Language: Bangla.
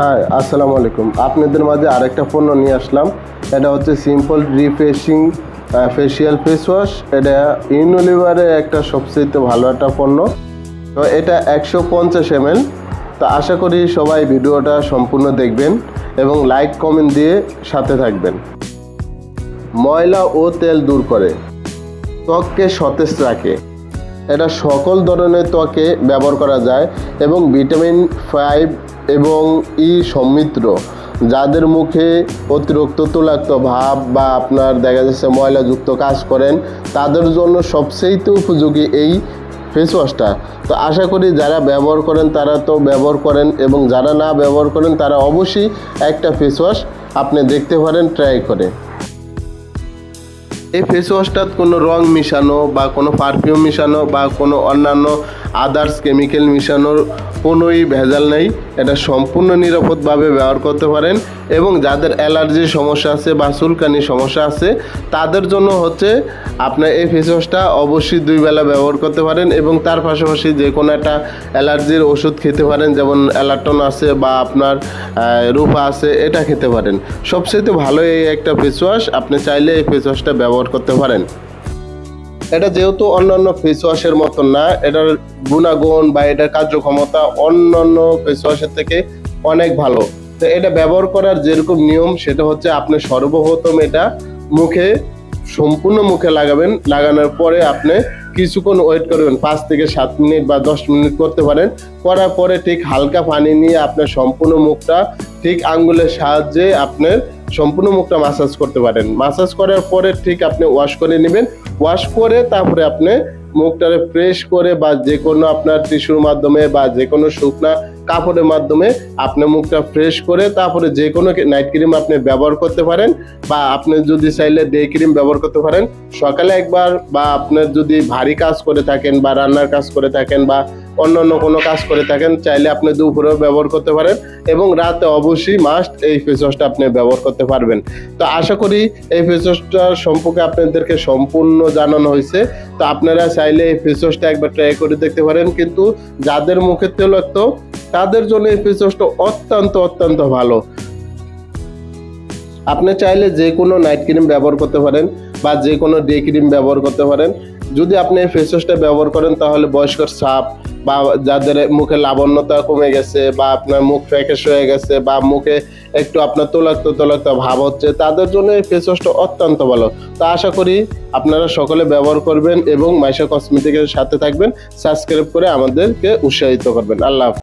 হ্যাঁ আসসালামু আলাইকুম। আপনাদের মাঝে আরেকটা পণ্য নিয়ে আসলাম। এটা হচ্ছে simple refreshing facial face wash এটা ইউনিলিভারের একটা সবচেয়ে ভালো একটা পণ্য। তো এটা একশো পঞ্চাশ এমএল। তো আশা করি সবাই ভিডিওটা সম্পূর্ণ দেখবেন এবং লাইক কমেন্ট দিয়ে সাথে থাকবেন। ময়লা ও তেল দূর করে। ত্বককে সতেজ রাখে। এটা সকল ধরনের ত্বকে ব্যবহার করা যায় এবং ভিটামিন ফাইভ এবং ই সমৃদ্ধ। যাদের মুখে অতিরিক্ত তৈলাক্ত ভাব বা আপনার দেখা যাচ্ছে ময়লাযুক্ত কাজ করেন, তাদের জন্য সবচেয়ে উপযোগী এই ফেস ওয়াশটা তো আশা করি যারা ব্যবহার করেন, তারা তো ব্যবহার করেন এবং যারা না ব্যবহার করেন, তারা অবশ্যই একটা ফেস ওয়াশ আপনি দেখতে পারেন ট্রাই করে। এই ফেস ওয়াশটাত কোনো রং মিশানো বা কোনো পারফিউম মিশানো বা কোনো অন্যান্য আদার্স কেমিক্যাল মিশানোর কোনোই ভেজাল নেই। এটা সম্পূর্ণ নিরাপদভাবে ব্যবহার করতে পারেন এবং যাদের অ্যালার্জির সমস্যা আছে বা চুলকানির সমস্যা আছে, তাদের জন্য হচ্ছে আপনার এই ফেস ওয়াশটা অবশ্যই দুই বেলা ব্যবহার করতে পারেন এবং তার পাশাপাশি যে কোনো একটা অ্যালার্জির ওষুধ খেতে পারেন, যেমন অ্যালার্টন আছে বা আপনার রূপা আছে, এটা খেতে পারেন। সবচেয়ে ভালো এই একটা ফেস ওয়াশ আপনি চাইলে এই ফেস ওয়াশটা ব্যবহার করতে পারেন। এটা যেহেতু অন্যান্য ফেস ওয়াশের মতন না, এটার গুণাগুণ বা এটার কার্যক্ষমতা অন্যান্য ফেস ওয়াশের থেকে অনেক ভালো। তো এটা ব্যবহার করার যেরকম নিয়ম, সেটা হচ্ছে আপনি সর্বপ্রথম এটা মুখে, সম্পূর্ণ মুখে লাগাবেন। লাগানোর পরে আপনি কিছুক্ষণ ওয়েট করবেন, পাঁচ থেকে সাত মিনিট বা দশ মিনিট করতে পারেন। করার পরে ঠিক হালকা পানি নিয়ে আপনার সম্পূর্ণ মুখটা ঠিক আঙ্গুলের সাহায্যে আপনার সম্পূর্ণ মুখটা মাসাজ করতে পারেন। মাসাজ করার পরে ঠিক আপনি ওয়াশ করে নেবেন। ওয়াশ করে তারপরে আপনি মুখটা ফ্রেশ করে বা যে কোনো আপনার টিস্যুর মাধ্যমে বা যে কোনো শুকনা কাপড়ের মাধ্যমে আপনি মুখটা ফ্রেশ করে তারপরে যে কোনো নাইট ক্রিম আপনি ব্যবহার করতে পারেন বা আপনি যদি চাইলে ডে ক্রিম ব্যবহার করতে পারেন। সকালে একবার বা আপনার যদি ভারী কাজ করে থাকেন বা রান্নার কাজ করে থাকেন বা অন্য অন্য কোনো কাজ করে থাকেন, চাইলে আপনি দুপুরেও ব্যবহার করতে পারেন এবং রাতে অবশ্যই মাস্ট এই ফেস ওয়াশটা আপনি ব্যবহার করতে পারবেন। তো আশা করি এই ফেস ওয়াশটার সম্পর্কে আপনাদেরকে সম্পূর্ণ জানানো হয়েছে। তো আপনারা চাইলে এই ফেস ওয়াশটা একবার ট্রাই করে দেখতে পারেন। কিন্তু যাদের মুখে তৈলাক্ত তাদের জন্য এই ওয়াশটা অত্যন্ত অত্যন্ত ভালো। আপনি চাইলে যে কোনো নাইট ক্রিম ব্যবহার করতে পারেন বা যে কোনো ডে ক্রিম ব্যবহার করতে পারেন। যদি আপনি এই ফেস ওয়াশটা ব্যবহার করেন, তাহলে বয়স্কর ছাপ বা যাদের মুখে লাবণ্যতা কমে গেছে বা আপনার মুখ ফ্যাকেশ হয়ে গেছে বা মুখে একটু আপনার তোলাক্ত তোলাক্ত ভাব হচ্ছে, তাদের জন্য এই ফেস ওয়াশটা অত্যন্ত ভালো। তো আশা করি আপনারা সকলে ব্যবহার করবেন এবং মাইশা কসমেটিকের সাথে থাকবেন, সাবস্ক্রাইব করে আমাদেরকে উৎসাহিত করবেন। আল্লাহ।